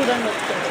くらいになってる。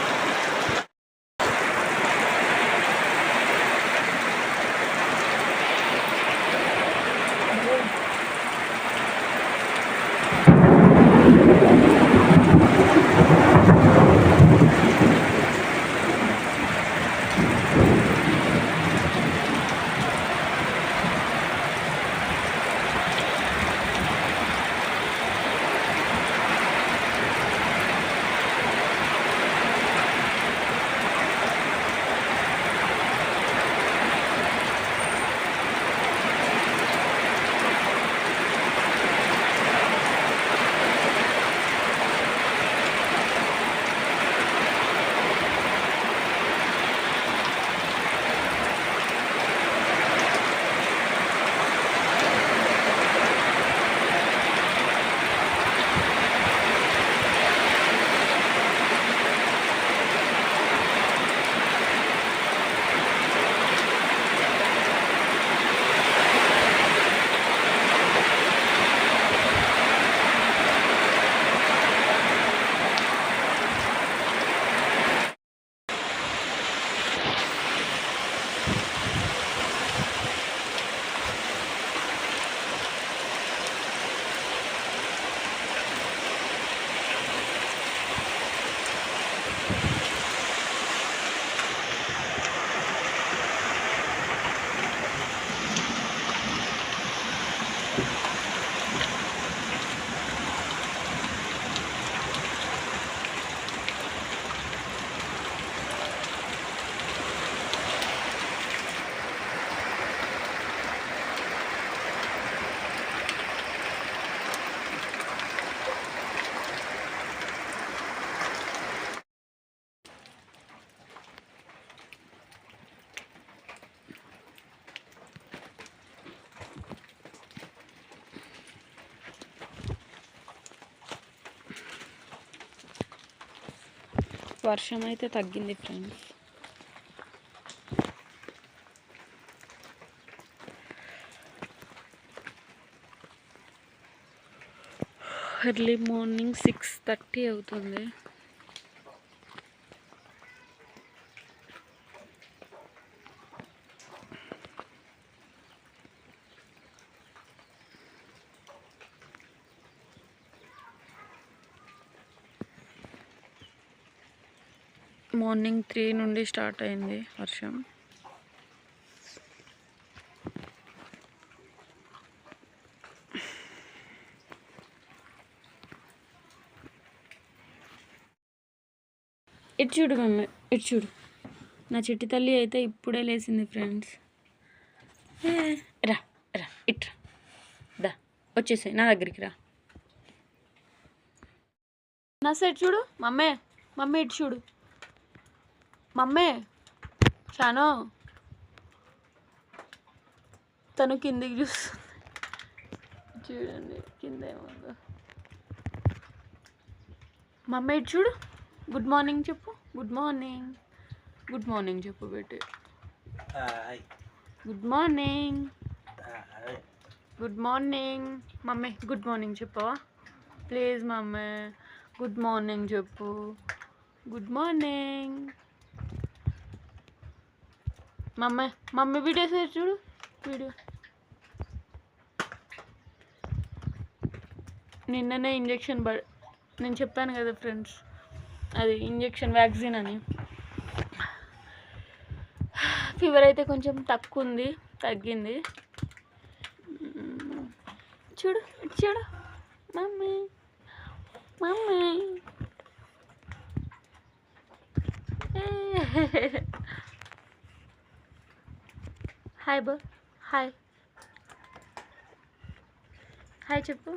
వర్షం అయితే తగ్గింది friends. Early morning six thirty అవుతుంది. మార్నింగ్ త్రీ నుండి స్టార్ట్ అయింది వర్షం. ఇటు చూడు మమ్మీ ఇటు చూడు. నా చిట్టి తల్లి అయితే ఇప్పుడే లేచింది ఫ్రెండ్స్. రా రా ఇట్రా దా వచ్చేసాయి నా దగ్గరికి రా. నా సైడ్ చూడు మమ్మే మమ్మీ ఇటు చూడు. మమ్మీ చాను తను కిందికి చూస్తుంది. చూడండి కింద ఏముందో. మమ్మీ చూడు. గుడ్ మార్నింగ్ చెప్పు. గుడ్ మార్నింగ్ గుడ్ మార్నింగ్ చెప్పు Beti good morning good morning mummy good morning చెప్పవా? Please mummy. గుడ్ మార్నింగ్ చెప్పు. Good morning mummy mummy video share చూడు వీడియో నిన్ననే ఇంజెక్షన్ పడ నేను చెప్పాను కదా ఫ్రెండ్స్ అది ఇంజెక్షన్ వ్యాక్సిన్ అని. ఫీవర్ అయితే కొంచెం తక్కువ ఉంది తగ్గింది. చూడు చూడు. Mummy mummy. హాయ్ బో హాయ్ హాయ్ చెప్పు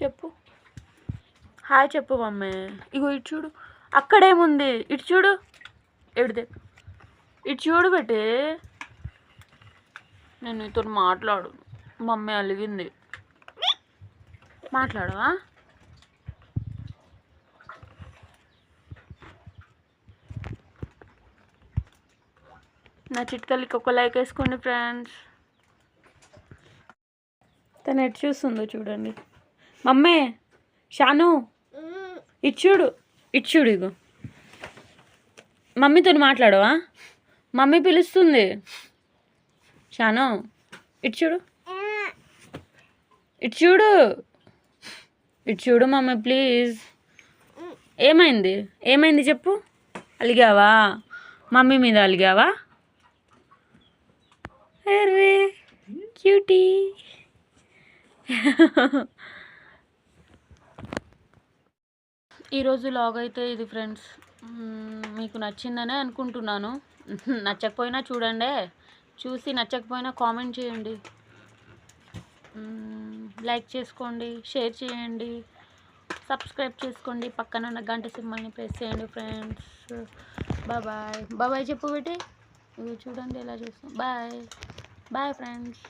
చెప్పు హాయ్ చెప్పు మమ్మీ. ఇగో ఇటు చూడు. అక్కడేముంది? ఇటు చూడు. ఎడితే ఇటు చూడు పెట్టే నేను ఇతను మాట్లాడు మమ్మీ అలిగింది. మాట్లాడవా? నా చిట్టి ఒక లైక్ వేసుకోండి ఫ్రెండ్స్. తను ఎటు చూస్తుందో చూడండి. మమ్మీ షాను ఇచ్చుడు ఇచ్చుడు ఇగో. మమ్మీతో మాట్లాడవా? మమ్మీ పిలుస్తుంది. షాను ఇచ్చుడు ఇటు చూడు. ఇటు చూడు మమ్మీ ప్లీజ్ ఏమైంది? ఏమైంది చెప్పు. అలిగావా? మమ్మీ మీద అలిగావా? అరే క్యూటీ ఈరోజు లాగ్ అయితే ఇది ఫ్రెండ్స్ మీకు నచ్చిందనే అనుకుంటున్నాను. నచ్చకపోయినా చూడండి. చూసి నచ్చకపోయినా కామెంట్ చేయండి. లైక్ చేసుకోండి షేర్ చేయండి సబ్స్క్రైబ్ చేసుకోండి పక్కన ఉన్న గంట సింబల్ని ప్రెస్ చేయండి ఫ్రెండ్స్. బాబాయ్ బాబాయ్ చెప్పు పెట్టి ఇవి చూడండి ఎలా చూస్తాం బాయ్. Bye friends.